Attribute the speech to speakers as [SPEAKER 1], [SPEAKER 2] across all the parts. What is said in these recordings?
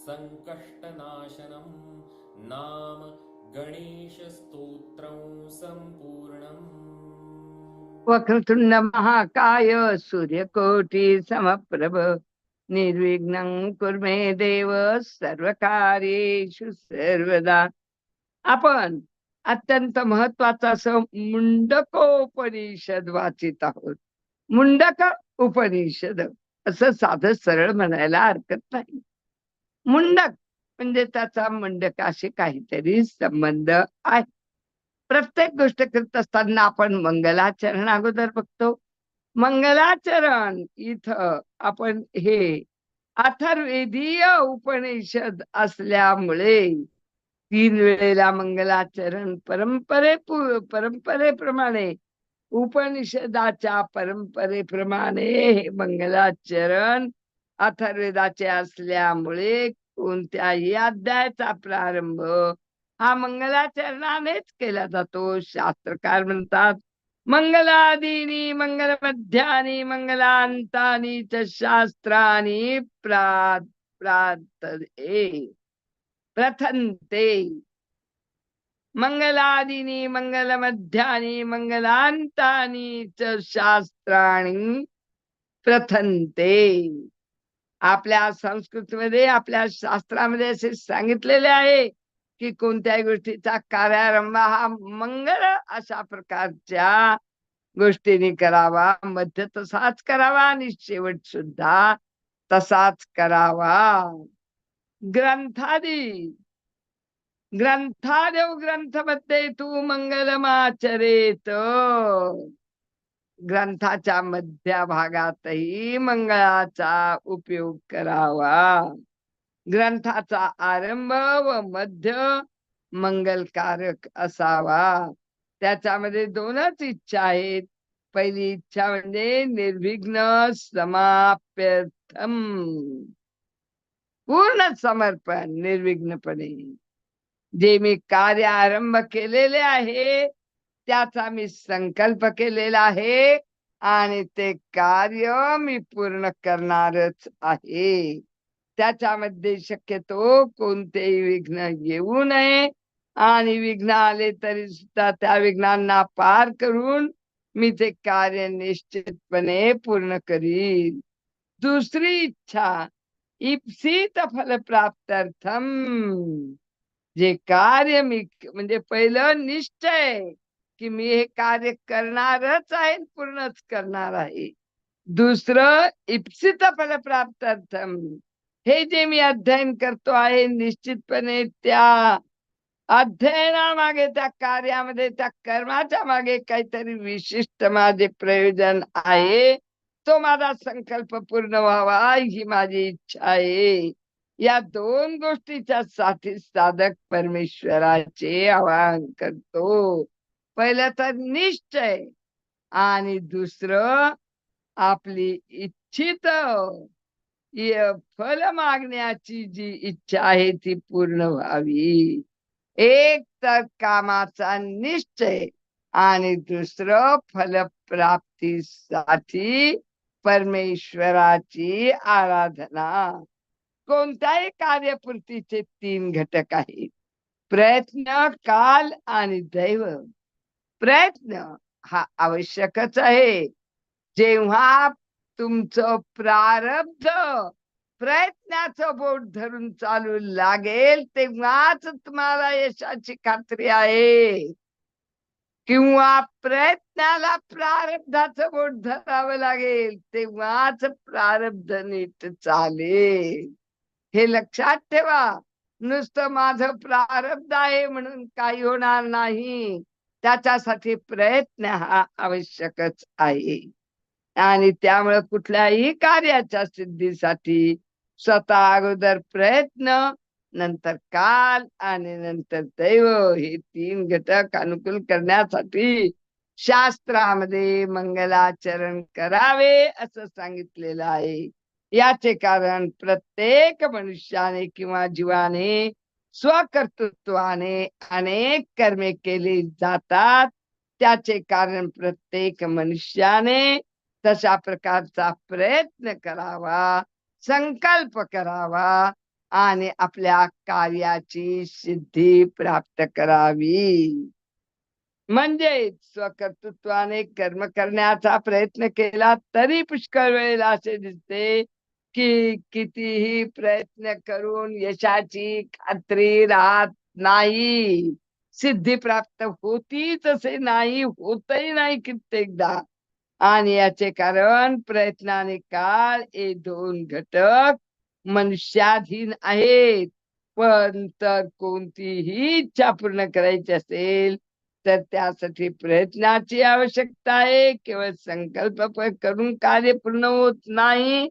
[SPEAKER 1] सङ्कष्टनाशनं नाम गणेशस्तोत्रं सम्पूर्णम्।
[SPEAKER 2] वक्रतुंड महाकाय सूर्यकोटी समप्रभ निर्विघ्नं कुर्मे देव सर्व कार्येषु सर्वदा। आपण अत्यंत महत्त्वाचा असं मुंडकोपनिषद वाचित आहोत. मुंडक उपनिषद असं साधं सरळ म्हणायला हरकत नाही. मुंडक. म्हणजे त्याचा मुंडकाशी काहीतरी संबंध आहे. प्रत्येक गोष्ट करत असताना आपण मंगलाचरण अगोदर बघतो. मंगलाचरण इथं आपण हे अथर्वेदीय उपनिषद असल्यामुळे तीन वेळेला मंगलाचरण परंपरे परंपरेप्रमाणे उपनिषदाच्या परंपरेप्रमाणे हे मंगलाचरण अथर्वेदाचे असल्यामुळे कोणत्याही अध्यायाचा प्रारंभ. हा मंगलाचरणानेच केला जातो. शास्त्रकार म्हणतात मंगलादिनी मंगल मध्यानी मंगलांतानी च शास्त्रानी प्रात प्रातये प्रथन्ते. मंगलादिनी मंगल मध्यानी मंगलांतानी च शास्त्राणी प्रथन्ते. आपल्या संस्कृतीमध्ये आपल्या शास्त्रामध्ये असे सांगितलेले आहे की कोणत्याही गोष्टीचा कार्यारंभ हा मंगल अशा प्रकारच्या गोष्टीने करावा मध्य तसाच करावा आणि शेवट सुद्धा तसाच करावा. ग्रंथादी. ग्रंथादेव ग्रंथमध्ये तू मंगलमाचरेत. ग्रंथाच्या मध्य भागातही मंगळाचा उपयोग करावा. ग्रंथाचा आरंभ व मध्य मंगलकारक असावा. त्याच्यामध्ये दोनच इच्छा आहेत. पहिली इच्छा म्हणजे निर्विघ्न समाप्यर्थम. पूर्ण समर्पण निर्विघ्नपणे. जे मी कार्य आरंभ केलेले आहे त्याचा मी संकल्प केलेला आहे आणि ते कार्य मी पूर्ण करणारच आहे. त्याच्यामध्ये शक्यतो कोणतेही विघ्न येऊ नये आणि विघ्न आले तरी सुद्धा त्या विघ्नांना पार करून मी ते कार्य निश्चितपणे पूर्ण करीन. दुसरी इच्छा इप्सित फल प्राप्तार्थम जे कार्य मी म्हणजे पहिलं निश्चय की मी हे कार्य करणारच आहे पूर्णच करणार आहे. दुसरं इप्सित फलप्राप्तार्थम हे जे मी अध्ययन करतो आहे निश्चितपणे त्या अध्ययनामागे त्या कार्यामध्ये त्या कर्माच्या मागे काहीतरी विशिष्ट माझे प्रयोजन आहे. तो माझा संकल्प पूर्ण व्हावा ही माझी इच्छा आहे. या दोन गोष्टीच्या साठी साधक परमेश्वराचे आवाहन करतो. पहिलं तर निश्चय. आणि दुसरं आपली इच्छित फल मागण्याची जी इच्छा आहे ती पूर्ण व्हावी. एक तर कामाचा निश्चय आणि दुसरं फलप्राप्तीसाठी परमेश्वराची आराधना. कोणत्याही कार्यपूर्तीचे तीन घटक आहेत. प्रयत्न काल आणि दैव. प्रयत्न हा आवश्यकच आहे. जेव्हा तुमचं प्रारब्ध प्रयत्नाचं बोट धरून चालू लागेल तेव्हाच तुम्हाला यशाची खात्री आहे. किंवा प्रयत्नाला प्रारब्धाचं बोट धरावं लागेल तेव्हाच प्रारब्ध नीट चालेल. हे लक्षात ठेवा. नुसतं माझं प्रारब्ध आहे म्हणून काही होणार नाही. त्याच्यासाठी प्रयत्न हा आवश्यकच आहे. आणि त्यामुळे कुठल्याही कार्याच्या सिद्धीसाठी स्वतः अगोदर प्रयत्न नंतर काल आणि नंतर दैव हे तीन घटक अनुकूल करण्यासाठी शास्त्रामध्ये मंगलाचरण करावे असं सांगितलेलं आहे. याचे कारण प्रत्येक मनुष्याने किंवा जीवाने स्वकर्तृत्वाने अनेक कर्मे केली जातात. त्याचे कारण प्रत्येक मनुष्याने तशा प्रकारचा प्रयत्न करावा संकल्प करावा आणि आपल्या कार्याची सिद्धी प्राप्त करावी. म्हणजे स्वकर्तृत्वाने कर्म करण्याचा प्रयत्न केला तरी पुष्कळ वेळेला असे दिसते की कितीही प्रयत्न करून यशाची खात्री राहत नाही. सिद्धी प्राप्त होतीच असे नाही होतही नाही कित्येकदा. आणि याचे कारण प्रयत्नाने काळ हे दोन घटक मनुष्याधीन आहेत. पण तर कोणतीही इच्छा पूर्ण करायची असेल तर त्यासाठी प्रयत्नाची आवश्यकता आहे. केवळ संकल्प करून कार्य पूर्ण होत नाही.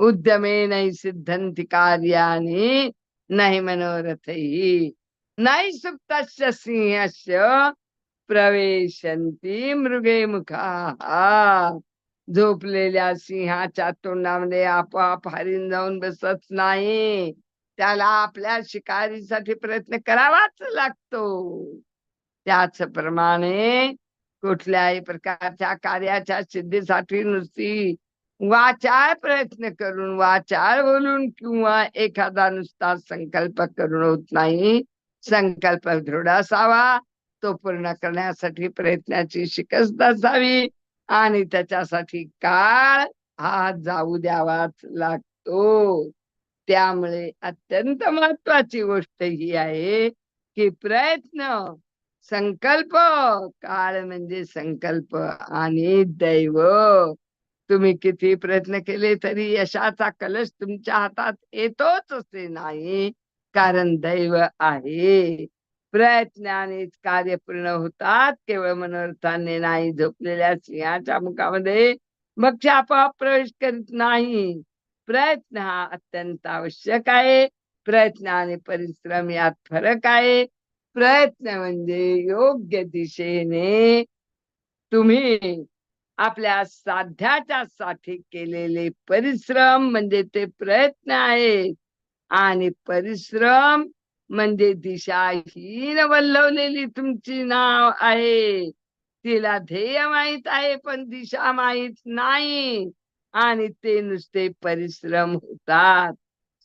[SPEAKER 2] उद्यमे नाही सिद्धंती कार्याने नाही मनोरथही नाही सुप्तस्य सिंहस्य प्रवेशंती मृगे मुखा। झोपलेल्या सिंहाच्या तोंडामध्ये आपोआप हरिण जाऊन बसत नाही। त्याला आपल्या शिकारीसाठी प्रयत्न करावाच लागतो। त्याचप्रमाणे कुठल्याही प्रकारच्या कार्याच्या सिद्धीसाठी नुसती वाचाळ प्रयत्न करून वाचाळ बोलून किंवा एखादा नुसता संकल्प करून होत नाही. संकल्प दृढ असावा. तो पूर्ण करण्यासाठी प्रयत्नाची शिकस्त असावी. आणि त्याच्यासाठी काळ हा जाऊ द्यावाच लागतो. त्यामुळे अत्यंत महत्वाची गोष्ट ही आहे की प्रयत्न संकल्प काळ म्हणजे संकल्प आणि दैव. तुम्ही किती प्रयत्न केले तरी यशाचा कलश तुमच्या हातात येतोच असे नाही. कारण दैव आहे. प्रयत्नानेच कार्य पूर्ण होतात. केवळ मनोरथाने नाही झोपलेल्या सिंहाच्या मुखामध्ये. मग आपोआप प्रवेश करीत नाही. प्रयत्न हा अत्यंत आवश्यक आहे. प्रयत्न आणि परिश्रम यात फरक आहे. प्रयत्न म्हणजे योग्य दिशेने तुम्ही आपल्या साध्याच्या साठी केलेले परिश्रम म्हणजे ते प्रयत्न आहेत. आणि परिश्रम म्हणजे दिशाहीन वल्लवलेली तुमची नाव आहे. तिला ध्येय माहीत आहे पण दिशा माहीत नाही. आणि ते नुसते परिश्रम होतात.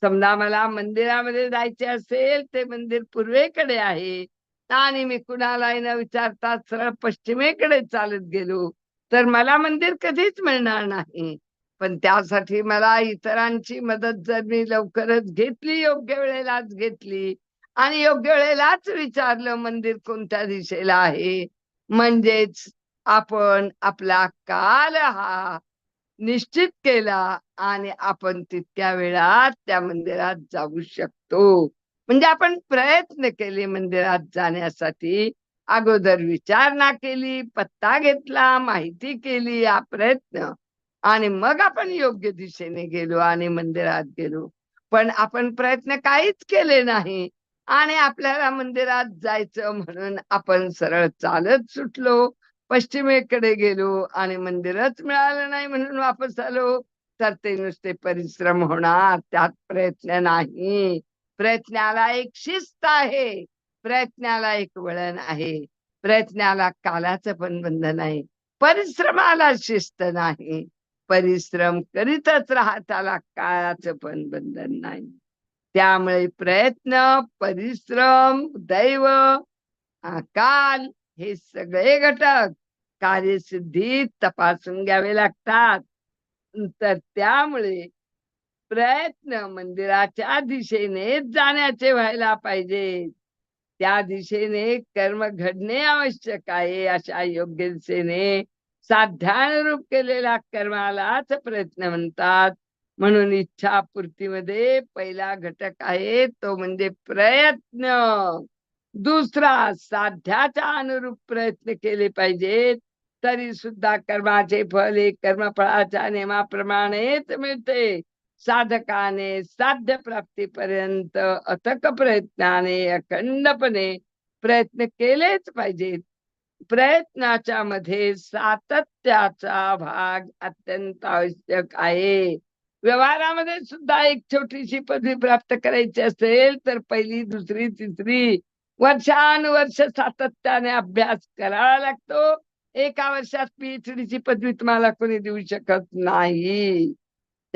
[SPEAKER 2] समजा मला मंदिरामध्ये जायचे असेल ते मंदिर पूर्वेकडे आहे. आणि मी कुणालाही न विचारता सरळ पश्चिमेकडे चालत गेलो. तर मला मंदिर कधीच मिळणार नाही. पण त्यासाठी मला इतरांची मदत जर मी लवकरच घेतली योग्य वेळेलाच घेतली आणि योग्य वेळेलाच विचारलं मंदिर कोणत्या दिशेला आहे म्हणजेच आपण आपला काल हा निश्चित केला आणि आपण तितक्या वेळात त्या मंदिरात जाऊ शकतो. म्हणजे आपण प्रयत्न केले मंदिरात जाण्यासाठी. अगोदर विचारणा केली पत्ता घेतला माहिती केली हा प्रयत्न. आणि मग आपण योग्य दिशेने गेलो आणि मंदिरात गेलो. पण आपण प्रयत्न काहीच केले नाही. आणि आपल्याला मंदिरात जायचं म्हणून आपण सरळ चालत सुटलो. पश्चिमेकडे गेलो आणि मंदिरच मिळालं नाही म्हणून वापस आलो. तर ते नुसते परिश्रम होणार त्यात प्रयत्न नाही. प्रयत्नाला एक शिस्त आहे. प्रयत्नाला एक वळण आहे. प्रयत्नाला कालाचं पण बंधन आहे. परिश्रमाला शिस्त नाही. परिश्रम करीतच राहताला काळाचं पण बंधन नाही. त्यामुळे प्रयत्न परिश्रम दैव काल हे सगळे घटक कार्यसिद्धीत तपासून घ्यावे लागतात. तर त्यामुळे प्रयत्न मंदिराच्या दिशेने जाण्याचे व्हायला पाहिजे. त्या दिशेने कर्म घडणे आवश्यक आहे अशा योग्य दिशेने साध्यानुरूप केलेल्या कर्मालाच प्रयत्न म्हणतात. म्हणून इच्छा पूर्तीमध्ये पहिला घटक आहे तो म्हणजे प्रयत्न. दुसरा साध्याच्या अनुरूप प्रयत्न केले पाहिजेत. तरी सुद्धा कर्माचे फल हे कर्मफळाच्या नियमाप्रमाणेच मिळते. साधकाने साध्य प्राप्तीपर्यंत अथक प्रयत्नाने अखंडपणे प्रयत्न केलेच पाहिजेत. प्रयत्नाच्या मध्ये सातत्याचा भाग अत्यंत आवश्यक आहे. व्यवहारामध्ये सुद्धा एक छोटीशी पदवी प्राप्त करायची असेल तर पहिली दुसरी तिसरी. वर्षानुवर्ष सातत्याने अभ्यास करावा लागतो. एका वर्षात पीएचडीची पदवी तुम्हाला कोणी देऊ शकत नाही.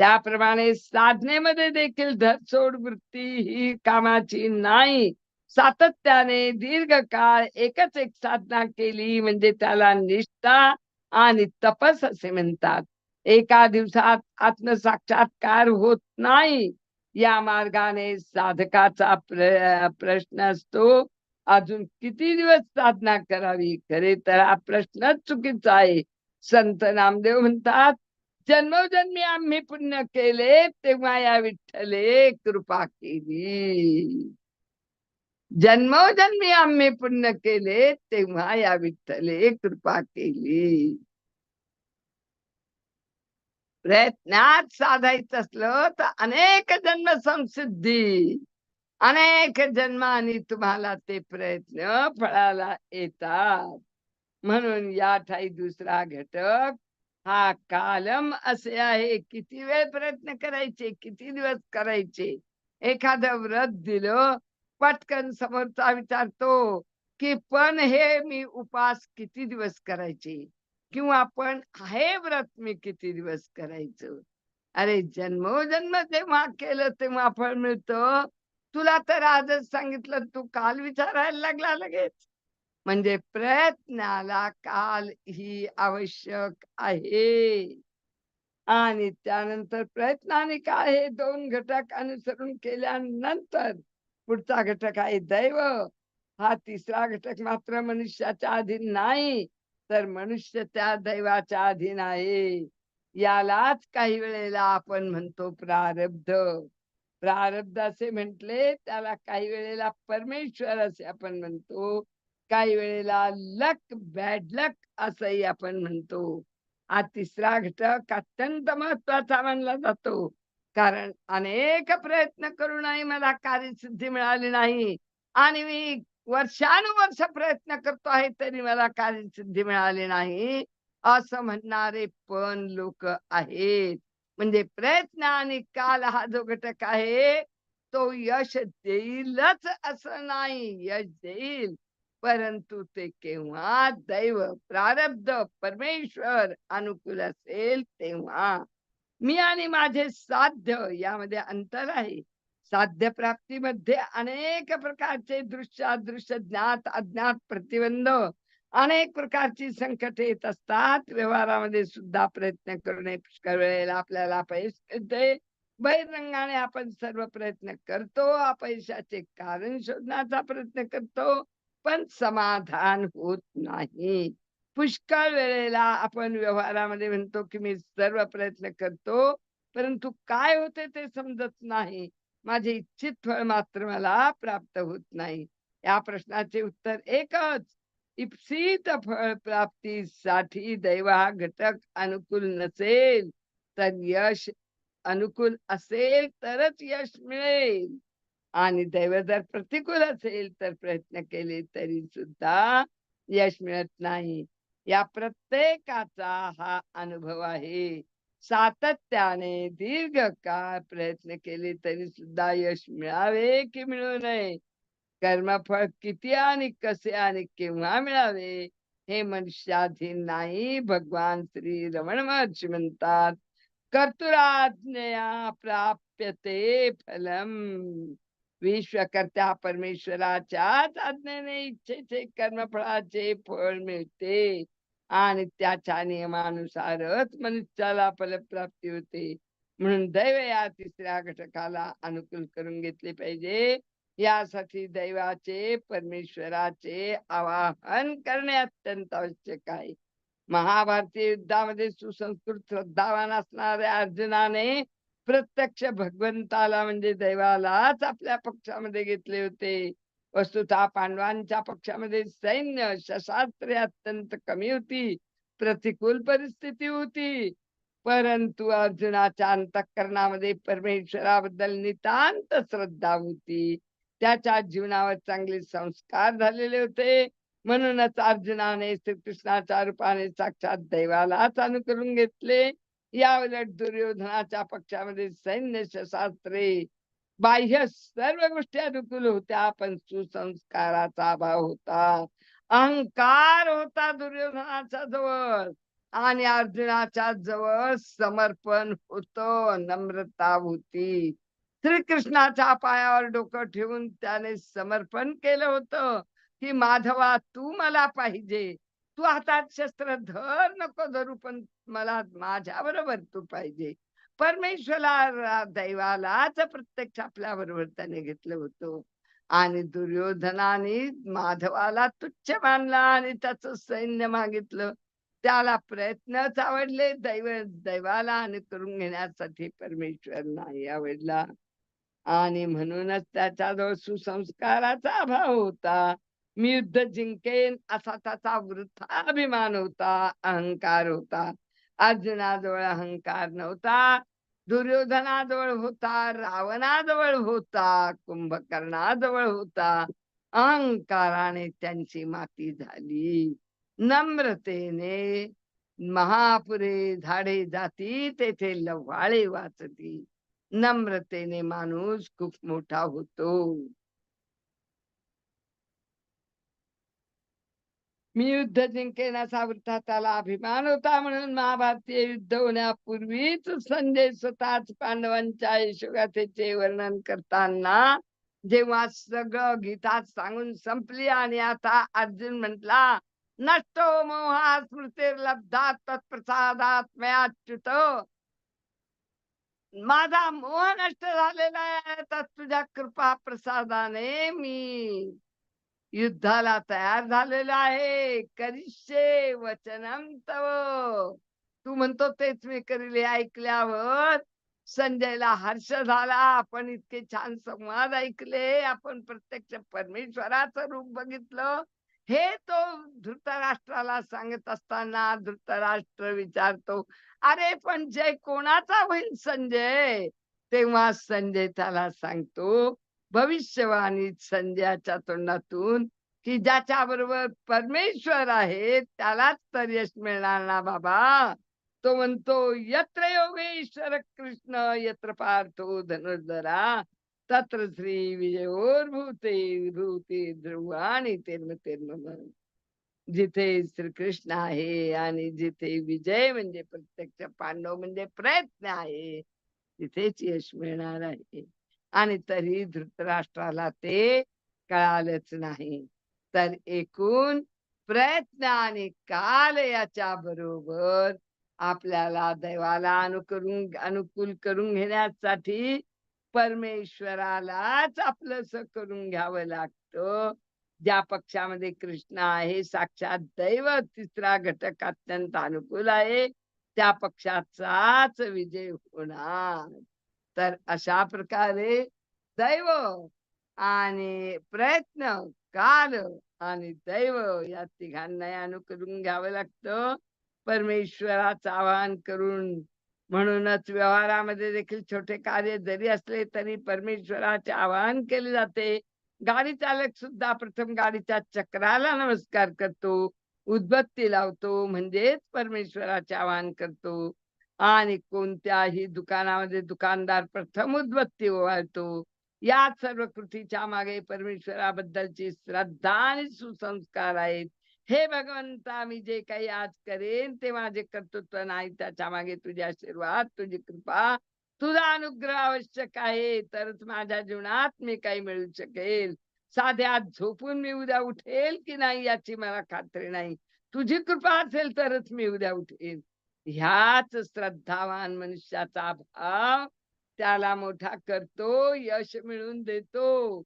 [SPEAKER 2] त्याप्रमाणे साधनेमध्ये देखील धरसोड वृत्ती ही कामाची नाही. सातत्याने दीर्घकाळ एकच एक साधना केली म्हणजे त्याला निष्ठा आणि तपस असे म्हणतात. एका दिवसात आत्मसाक्षात्कार होत नाही. या मार्गाने साधकाचा प्र प्रश्न असतो. अजून किती दिवस साधना करावी? खरे तर हा प्रश्नच चुकीचा आहे. संत नामदेव म्हणतात जन्मोजन्मी आम्ही पुण्य केले तेव्हा या विठ्ठले कृपा केली. जन्मोजन्मी आम्ही पुण्य केले तेव्हा या विठ्ठले कृपा केली. प्रयत्नात साधायचं असलं तर अनेक जन्म संसिद्धी अनेक जन्मानी तुम्हाला ते प्रयत्न फळाला येतात. म्हणून या ठाई दुसरा घटक हा कालम असे आहे. किती वेळ प्रयत्न करायचे? किती दिवस करायचे? एखादं व्रत दिलं पटकन समोरचा विचारतो की पण हे मी उपास किती दिवस करायचे? किंवा पण हे व्रत मी किती दिवस करायचं? अरे जन्मोजन्म जेव्हा केलं तेव्हा फळ मिळतं. तुला तर आजच सांगितलं तू काल विचारायला लागला लगेच. म्हणजे प्रयत्नाला काल ही आवश्यक आहे. आणि त्यानंतर प्रयत्नाने काय हे दोन घटक अनुसरून केल्यानंतर पुढचा घटक आहे दैव. हा तिसरा घटक मात्र मनुष्याच्या अधीन नाही तर मनुष्य त्या दैवाच्या अधीन आहे. यालाच काही वेळेला आपण म्हणतो प्रारब्ध. प्रारब्ध असे म्हटले त्याला काही वेळेला परमेश्वर असे आपण म्हणतो. काही वेळेला लक बॅड लक असंही आपण म्हणतो. हा तिसरा घटक अत्यंत महत्त्वाचा मानला जातो. कारण अनेक प्रयत्न करूनही मला कार्यसिद्धी मिळाली नाही. आणि मी वर्षानुवर्ष प्रयत्न करतो आहे तरी मला कार्यसिद्धी मिळाली नाही. असं म्हणणारे पण लोक आहेत. म्हणजे प्रयत्न आणि काल हा जो घटक आहे तो यश देईलच असं नाही. यश देईल. परंतु ते केव्हा दैव प्रारब्ध परमेश्वर अनुकूल असेल तेव्हा मी आणि माझे साध्य यामध्ये अंतर आहे. साध्य प्राप्तीमध्ये अनेक प्रकारचे दृश्य अदृश्य ज्ञात अज्ञात प्रतिबंध अनेक प्रकारची संकटे येत असतात. व्यवहारामध्ये सुद्धा प्रयत्न करणे पुष्कळ वेळेला आपल्याला अपयश येते. बहिरंगाने आपण सर्व प्रयत्न करतो. अपयशाचे कारण शोधण्याचा प्रयत्न करतो. पण समाधान होत नाही. पुष्कळ वेळेला आपण व्यवहारामध्ये म्हणतो की मी सर्व प्रयत्न करतो परंतु काय होते ते समजत नाही. माझे इच्छित फळ मात्र मला प्राप्त होत नाही. या प्रश्नाचे उत्तर एकच इप्सित फळ प्राप्तीसाठी दैव हा घटक अनुकूल नसेल. तर यश अनुकूल असेल तरच यश मिळेल. आणि दैव जर प्रतिकूल असेल तर प्रयत्न केले तरी सुद्धा यश मिळत नाही. या प्रत्येकाचा हा अनुभव आहे. सातत्याने दीर्घकाळ प्रयत्न केले तरी सुद्धा यश मिळावे की मिळू नये? कर्मफळ किती आणि कसे आणि केव्हा मिळावे? हे मनुष्याधीन नाही. भगवान श्री रमण महर्षी म्हणतात कर्तुराज्ञया प्राप्यते फलम. विश्वकर्त्या परमेश्वराच्याच आज्ञेने इच्छेचे कर्मफळाचे फळ मिळते आणि त्याच्या नियमानुसारच मनुष्याला फलप्राप्ती होते. म्हणून दैव या तिसऱ्या घटकाला अनुकूल करून घेतले पाहिजे. यासाठी दैवाचे परमेश्वराचे आवाहन करणे अत्यंत आवश्यक आहे. महाभारतीय युद्धामध्ये सुसंस्कृत श्रद्धावान असणाऱ्या अर्जुनाने प्रत्यक्ष भगवंताला म्हणजे देवालाच आपल्या पक्षामध्ये घेतले होते. वस्तुतः पांडवांच्या पक्षामध्ये सैन्य शस्त्रे अत्यंत कमी होती. प्रतिकूल परिस्थिती होती. परंतु अर्जुनाच्या अंतःकरणामध्ये परमेश्वराबद्दल नितांत श्रद्धा होती. त्याच्या जीवनावर चांगले संस्कार झालेले होते. म्हणूनच अर्जुनाने श्रीकृष्णाच्या रूपाने साक्षात दैवालाच अनुकरून घेतले. या उलट दुर्योधनाच्या पक्षामध्ये सैन्य शस्त्रे बाह्य सर्व गोष्टी अनुकूल होत्या पण सुसंस्काराचा अभाव होता. अहंकार होता दुर्योधनाच्या जवळ आणि अर्जुनाच्या जवळ समर्पण होत नम्रता होती. श्रीकृष्णाच्या पायावर डोकं ठेवून त्याने समर्पण केलं होतं की माधवा तू मला पाहिजे. तू हातात शस्त्र धर नको धरू पण मला माझ्या बरोबर तू पाहिजे. परमेश्वरा दैवालाच प्रत्यक्ष आपल्या बरोबर त्याने घेतलं होतं. आणि दुर्योधनाने माधवाला तुच्छ मानला आणि त्याच सैन्य मागितलं. त्याला प्रयत्नच आवडले. दैव दैवाला करून घेण्यासाठी परमेश्वर नाही आवडला. आणि म्हणूनच त्याच्याजवळ सुसंस्काराचा अभाव होता. मी युद्ध जिंकेन असा त्याचा वृथा अभिमान होता. अहंकार होता. अर्जुनाजवळ अहंकार नव्हता दुर्योधनाजवळ होता रावणाजवळ होता कुंभकर्णाजवळ होता. अहंकाराने त्यांची माती झाली. नम्रतेने महापुरे झाडे जाती तेथे लव्हाळे वाचती. नम्रतेने माणूस खूप मोठा होतो. मी युद्ध जिंकेन असा वृथा त्याला अभिमान होता म्हणून महाभारतीय युद्ध होण्यापूर्वीच संजय स्वतःच पांडवांच्या यशोगाथेचे वर्णन करताना जेव्हा सगळं गीतात सांगून संपली आणि आता अर्जुन म्हटला नष्टो मोहा लब्धात तत्प्रसादात मयाच्युत. माझा मोह नष्ट झालेला आहे तर तुझ्या कृपा प्रसादाने मी युद्धाला तयार झालेला आहे. करिष्ये वचनम तू म्हणतो तेच मी करील ऐकल्यावर संजयला हर्ष झाला. आपण इतके छान संवाद ऐकले. आपण प्रत्यक्ष परमेश्वराचं रूप बघितलं. हे तो धृतराष्ट्राला सांगत असताना धृतराष्ट्र विचारतो अरे पण जय कोणाचा होईल संजय? तेव्हा संजय त्याला सांगतो भविष्यवाणी संध्याच्या तोंडातून की ज्याच्या बरोबर परमेश्वर आहे त्यालाच तर यश मिळणार ना बाबा? तो म्हणतो यत्र योगेश्वर कृष्ण यत्र पार्थो धनुर्धरा तत्र श्री विजयोर भूते भूते ध्रुव आणि तेर्म तेर्म जिथे श्रीकृष्ण आहे आणि जिथे विजय म्हणजे प्रत्यक्ष पांडव म्हणजे प्रयत्न आहे तिथेच यश मिळणार आहे. आणि तरी धृतराष्ट्राला ते कळालंच नाही. तर एकूण प्रयत्न आणि काल याच्या बरोबर आपल्याला दैवाला अनुकरून अनुकूल करून घेण्यासाठी परमेश्वरालाच आपलंस करून घ्यावं लागतं. ज्या पक्षामध्ये कृष्ण आहे साक्षात दैव तिसरा घटक अत्यंत अनुकूल आहे त्या पक्षाचाच विजय होणार. तर अशा प्रकारे दैव आणि प्रयत्न काल आणि दैव या तिघांना अनुकरून घ्यावं लागतं. परमेश्वराचं आवाहन करून म्हणूनच व्यवहारामध्ये देखील छोटे कार्य जरी असले तरी परमेश्वराचे आवाहन केले जाते. गाडी चालक सुद्धा प्रथम गाडीच्या चक्राला नमस्कार करतो उद्बत्ती लावतो म्हणजेच परमेश्वराचे आवाहन करतो. आणि कोणत्याही दुकानामध्ये दुकानदार प्रथम उद्बत्ती ओवाळतो. या सर्व कृतीच्या मागे परमेश्वराबद्दलची श्रद्धा आणि सुसंस्कार आहेत. हे भगवंता मी जे काही आज करेन ते माझे कर्तृत्व नाही. त्याच्यामागे तुझे आशीर्वाद तुझी कृपा तुझा अनुग्रह आवश्यक आहे. तरच माझ्या जीवनात मी काही मिळू शकेल. साध्या झोपून मी उद्या उठेल की नाही याची मला खात्री नाही. तुझी कृपा असेल तरच मी उद्या उठेल ह्याच श्रद्धावान मनुष्याचा भाव त्याला मोठा करतो यश मिळून देतो.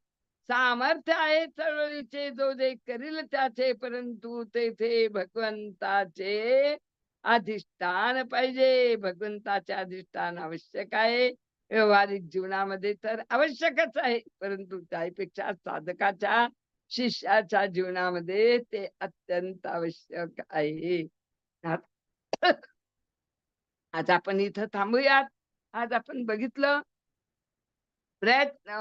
[SPEAKER 2] सामर्थ्य आहे चळवळीचे जो जे करील त्याचे परंतु तेथे भगवंताचे अधिष्ठान पाहिजे. भगवंताचे अधिष्ठान आवश्यक आहे. व्यवहारिक जीवनामध्ये तर आवश्यकच आहे परंतु त्यापेक्षा साधकाच्या शिष्याच्या जीवनामध्ये ते अत्यंत आवश्यक आहे. आज आपण इथं थांबूयात. आज आपण बघितलं प्रयत्न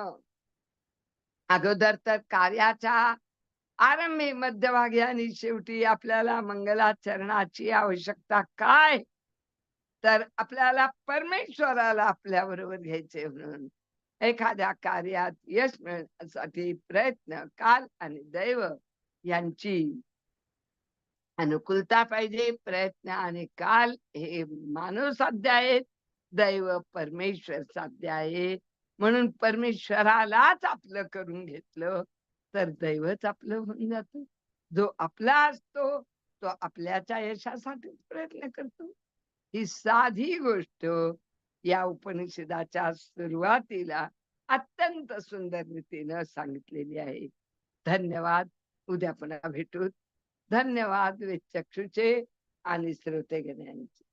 [SPEAKER 2] अगोदर तर कार्याच्या आरंभी मध्यभागी आणि शेवटी आपल्याला मंगलाचरणाची आवश्यकता काय? तर आपल्याला परमेश्वराला आपल्या बरोबर घ्यायचे म्हणून एखाद्या कार्यात यश मिळण्यासाठी प्रयत्न काल आणि दैव यांची अनुकूलता पाहिजे प्रयत्न आणि काल हे मानव साध्य आहेत दैव परमेश्वर साध्य आहे. म्हणून परमेश्वरालाच आपलं करून घेतलं तर दैवच आपलं होऊन जात. जो आपला असतो तो आपल्याच्या यशासाठीच प्रयत्न करतो. ही साधी गोष्ट या उपनिषदाच्या सुरुवातीला अत्यंत सुंदर रीतीनं सांगितलेली आहे. धन्यवाद. उद्या पुन्हा भेटू. धन्यवाद वेचक्षुचे आणि श्रोते घेण्याचे